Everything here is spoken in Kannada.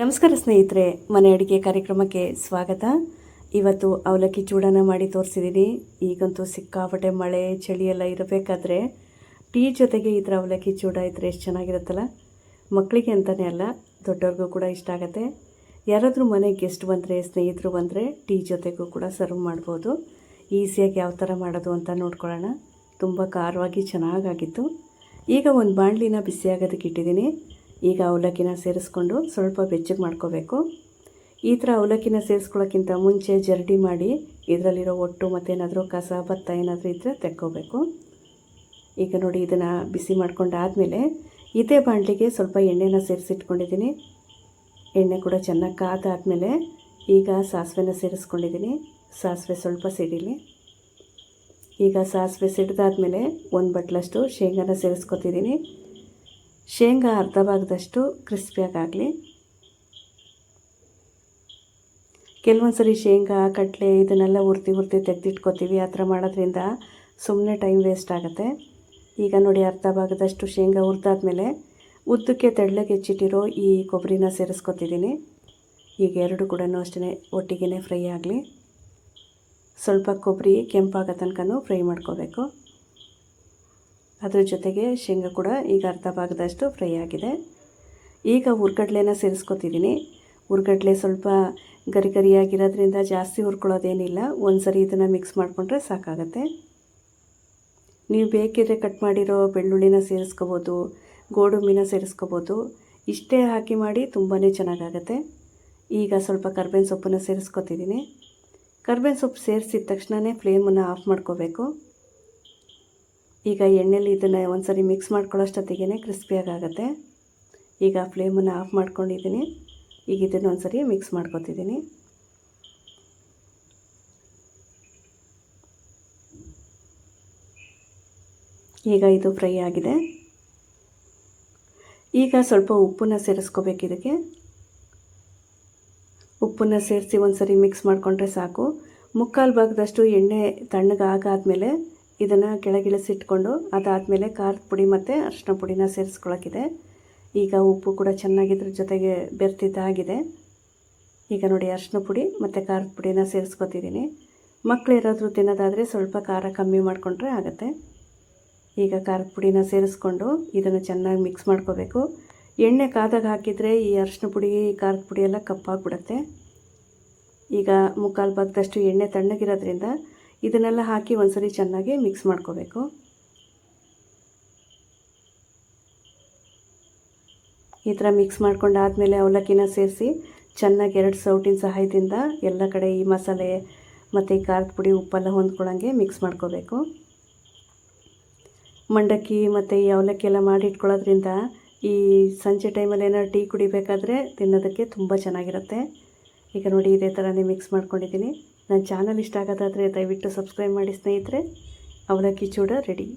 ನಮಸ್ಕಾರ ಸ್ನೇಹಿತರೆ, ಮನೆ ಅಡುಗೆ ಕಾರ್ಯಕ್ರಮಕ್ಕೆ ಸ್ವಾಗತ. ಇವತ್ತು ಅವಲಕ್ಕಿ ಚೂಡನ ಮಾಡಿ ತೋರಿಸಿದ್ದೀನಿ ಈಗಂತೂ ಸಿಕ್ಕಾಪಟ್ಟೆ ಮಳೆ, ಚಳಿ ಎಲ್ಲ ಇರಬೇಕಾದ್ರೆ ಟೀ ಜೊತೆಗೆ ಈ ಥರ ಅವಲಕ್ಕಿ ಚೂಡ ಇದ್ದರೆ ಎಷ್ಟು ಚೆನ್ನಾಗಿರುತ್ತಲ್ಲ? ಮಕ್ಕಳಿಗೆ ಅಂತಲೇ ಅಲ್ಲ, ದೊಡ್ಡವ್ರಿಗೂ ಕೂಡ ಇಷ್ಟ ಆಗುತ್ತೆ. ಯಾರಾದರೂ ಮನೆಗೆ ಗೆಸ್ಟ್ ಬಂದರೆ, ಸ್ನೇಹಿತರು ಬಂದರೆ ಟೀ ಜೊತೆಗೂ ಕೂಡ ಸರ್ವ್ ಮಾಡ್ಬೋದು. ಈಸಿಯಾಗಿ ಯಾವ ಥರ ಮಾಡೋದು ಅಂತ ನೋಡ್ಕೊಳ್ಳೋಣ. ತುಂಬ ಖಾರವಾಗಿ ಚೆನ್ನಾಗಾಗಿತ್ತು. ಈಗ ಒಂದು ಬಾಣಲಿನ ಬಿಸಿಯಾಗೋದಕ್ಕೆ ಇಟ್ಟಿದ್ದೀನಿ ಈಗ ಅವಲಕ್ಕಿನ ಸೇರಿಸ್ಕೊಂಡು ಸ್ವಲ್ಪ ಬೆಚ್ಚಗೆ ಮಾಡ್ಕೋಬೇಕು. ಈ ಥರ ಅವಲಕ್ಕಿನ ಸೇರಿಸ್ಕೊಳ್ಳೋಕ್ಕಿಂತ ಮುಂಚೆ ಜರಡಿ ಮಾಡಿ ಇದರಲ್ಲಿರೋ ಒಟ್ಟು ಮತ್ತೇನಾದರೂ ಕಸ, ಭತ್ತ ಏನಾದರೂ ಇದ್ದರೆ ತೆಕ್ಕೋಬೇಕು. ಈಗ ನೋಡಿ ಇದನ್ನು ಬಿಸಿ ಮಾಡ್ಕೊಂಡಾದಮೇಲೆ ಇದೇ ಬಾಣಲಿಗೆ ಸ್ವಲ್ಪ ಎಣ್ಣೆನ ಸೇರಿಸಿಟ್ಕೊಂಡಿದ್ದೀನಿ. ಎಣ್ಣೆ ಕೂಡ ಚೆನ್ನಾಗಿ ಕಾದಾದಮೇಲೆ ಈಗ ಸಾಸಿವೆನ ಸೇರಿಸ್ಕೊಂಡಿದ್ದೀನಿ. ಸಾಸಿವೆ ಸ್ವಲ್ಪ ಸಿಡಿಲಿ. ಈಗ ಸಾಸಿವೆ ಸಿಡಿದಾದ್ಮೇಲೆ ಒಂದು ಬಟ್ಲಷ್ಟು ಶೇಂಗಾನ ಸೇರಿಸ್ಕೊತಿದ್ದೀನಿ. ಶೇಂಗಾ ಅರ್ಧ ಭಾಗದಷ್ಟು ಕ್ರಿಸ್ಪಿಯಾಗಾಗಲಿ. ಕೆಲವೊಂದು ಸರಿ ಶೇಂಗಾ, ಕಡಲೆ ಇದನ್ನೆಲ್ಲ ಉರ್ತಿ ಉರ್ತಿ ತೆಗೆದಿಟ್ಕೋತೀವಿ, ಆ ಥರ ಮಾಡೋದ್ರಿಂದ ಸುಮ್ಮನೆ ಟೈಮ್ ವೇಸ್ಟ್ ಆಗುತ್ತೆ. ಈಗ ನೋಡಿ ಅರ್ಧ ಭಾಗದಷ್ಟು ಶೇಂಗಾ ಹುರಿದಾದ್ಮೇಲೆ ಉದ್ದಕ್ಕೆ ತೆಳ್ಳಗೆ ಹೆಚ್ಚಿಟ್ಟಿರೋ ಈ ಕೊಬ್ಬರಿನ ಸೇರಿಸ್ಕೊತಿದ್ದೀನಿ. ಈಗ ಎರಡು ಕೂಡ ಅಷ್ಟೇ ಒಟ್ಟಿಗೆ ಫ್ರೈ ಆಗಲಿ. ಸ್ವಲ್ಪ ಕೊಬ್ಬರಿ ಕೆಂಪಾಗೋ ತನಕ ಫ್ರೈ ಮಾಡ್ಕೋಬೇಕು. ಅದ್ರ ಜೊತೆಗೆ ಶೇಂಗಾ ಕೂಡ ಈಗ ಅರ್ಧ ಭಾಗದಷ್ಟು ಫ್ರೈ ಆಗಿದೆ. ಈಗ ಹುರ್ಗಡ್ಲೆನ ಸೇರಿಸ್ಕೊತಿದ್ದೀನಿ ಹುರ್ಗಡ್ಲೆ ಸ್ವಲ್ಪ ಗರಿ ಗರಿಯಾಗಿರೋದ್ರಿಂದ ಜಾಸ್ತಿ ಹುರ್ಕೊಳ್ಳೋದೇನಿಲ್ಲ. ಒಂದು ಸರಿ ಇದನ್ನು ಮಿಕ್ಸ್ ಮಾಡಿಕೊಂಡ್ರೆ ಸಾಕಾಗತ್ತೆ. ನೀವು ಬೇಕಿದ್ರೆ ಕಟ್ ಮಾಡಿರೋ ಬೆಳ್ಳುಳ್ಳಿನ ಸೇರಿಸ್ಕೋಬೋದು, ಗೋಡಂಬಿನ ಸೇರಿಸ್ಕೋಬೋದು. ಇಷ್ಟೇ ಹಾಕಿ ಮಾಡಿ ತುಂಬಾ ಚೆನ್ನಾಗಾಗತ್ತೆ. ಈಗ ಸ್ವಲ್ಪ ಕರ್ಬೇವಿನ ಸೊಪ್ಪನ್ನು ಸೇರಿಸ್ಕೊತಿದ್ದೀನಿ ಕರ್ಬೇವಿನ ಸೊಪ್ಪು ಸೇರಿಸಿದ ತಕ್ಷಣವೇ ಫ್ಲೇಮನ್ನು ಆಫ್ ಮಾಡ್ಕೋಬೇಕು. ಈಗ ಎಣ್ಣೆಲಿ ಇದನ್ನು ಒಂದು ಸರಿ ಮಿಕ್ಸ್ ಮಾಡ್ಕೊಳ್ಳೋಷ್ಟೊತ್ತಿಗೆ ಕ್ರಿಸ್ಪಿಯಾಗುತ್ತೆ ಈಗ ಫ್ಲೇಮನ್ನು ಆಫ್ ಮಾಡ್ಕೊಂಡಿದ್ದೀನಿ ಈಗ ಇದನ್ನು ಒಂದು ಸರಿ ಮಿಕ್ಸ್ ಮಾಡ್ಕೊತಿದ್ದೀನಿ ಈಗ ಇದು ಫ್ರೈ ಆಗಿದೆ. ಈಗ ಸ್ವಲ್ಪ ಉಪ್ಪನ್ನು ಸೇರಿಸ್ಕೋಬೇಕು ಇದಕ್ಕೆ. ಉಪ್ಪನ್ನು ಸೇರಿಸಿ ಒಂದು ಸರಿ ಮಿಕ್ಸ್ ಮಾಡಿಕೊಂಡ್ರೆ ಸಾಕು. ಮುಕ್ಕಾಲು ಭಾಗದಷ್ಟು ಎಣ್ಣೆ ತಣ್ಣಗಾಗಾದ್ಮೇಲೆ ಇದನ್ನು ಕೆಳಗಿಳಿಸಿಟ್ಕೊಂಡು ಅದಾದಮೇಲೆ ಖಾರದ ಪುಡಿ ಮತ್ತು ಅರಿಶಿನ ಪುಡಿನ ಸೇರಿಸ್ಕೊಳ್ಳೋಕ್ಕಿದೆ ಈಗ ಉಪ್ಪು ಕೂಡ ಚೆನ್ನಾಗಿದ್ರ ಜೊತೆಗೆ ಬೆರ್ತಿದ್ದಾಗಿದೆ ಈಗ ನೋಡಿ ಅರಿಶಿನ ಪುಡಿ ಮತ್ತು ಖಾರದ ಪುಡಿನ ಸೇರಿಸ್ಕೊತಿದ್ದೀನಿ ಮಕ್ಕಳು ಯಾರಾದರೂ ತಿನ್ನೋದಾದರೆ ಸ್ವಲ್ಪ ಖಾರ ಕಮ್ಮಿ ಮಾಡಿಕೊಂಡ್ರೆ ಆಗುತ್ತೆ. ಈಗ ಖಾರದ ಪುಡಿನ ಸೇರಿಸ್ಕೊಂಡು ಇದನ್ನು ಚೆನ್ನಾಗಿ ಮಿಕ್ಸ್ ಮಾಡ್ಕೋಬೇಕು. ಎಣ್ಣೆ ಕಾದಾಗ ಹಾಕಿದರೆ ಈ ಅರಿಶಿನ ಪುಡಿ, ಖಾರದ ಪುಡಿ ಎಲ್ಲ ಕಪ್ಪಾಗಿಬಿಡುತ್ತೆ. ಈಗ ಮುಕ್ಕಾಲು ಭಾಗದಷ್ಟು ಎಣ್ಣೆ ತಣ್ಣಗಿರೋದ್ರಿಂದ ಇದನ್ನೆಲ್ಲ ಹಾಕಿ ಒಂದ್ಸರಿ ಚೆನ್ನಾಗಿ ಮಿಕ್ಸ್ ಮಾಡ್ಕೋಬೇಕು. ಈ ಥರ ಮಿಕ್ಸ್ ಮಾಡ್ಕೊಂಡಾದಮೇಲೆ ಅವಲಕ್ಕಿನ ಸೇರಿಸಿ ಚೆನ್ನಾಗಿ ಎರಡು ಸೌಟಿನ ಸಹಾಯದಿಂದ ಎಲ್ಲ ಕಡೆ ಈ ಮಸಾಲೆ ಮತ್ತು ಈ ಖಾರದ ಪುಡಿ ಉಪ್ಪೆಲ್ಲ ಹೊಂದ್ಕೊಳ್ಳೋಂಗೆ ಮಿಕ್ಸ್ ಮಾಡ್ಕೋಬೇಕು. ಮಂಡಕ್ಕಿ ಮತ್ತು ಈ ಅವಲಕ್ಕಿ ಎಲ್ಲ ಮಾಡಿ ಇಟ್ಕೊಳ್ಳೋದ್ರಿಂದ ಈ ಸಂಜೆ ಟೈಮಲ್ಲಿ ಏನಾದ್ರು ಟೀ ಕುಡಿಬೇಕಾದ್ರೆ ತಿನ್ನೋದಕ್ಕೆ ತುಂಬ ಚೆನ್ನಾಗಿರುತ್ತೆ. ಈಗ ನೋಡಿ ಇದೇ ಥರನೇ ಮಿಕ್ಸ್ ಮಾಡ್ಕೊಂಡಿದ್ದೀನಿ. ನನ್ನ ಚಾನಲ್ ಇಷ್ಟ ಆಗೋದಾದರೆ ದಯವಿಟ್ಟು ಸಬ್ಸ್ಕ್ರೈಬ್ ಮಾಡಿ ಸ್ನೇಹಿತರೆ ಅವಲಕ್ಕಿ ಚೂಡ ರೆಡಿ.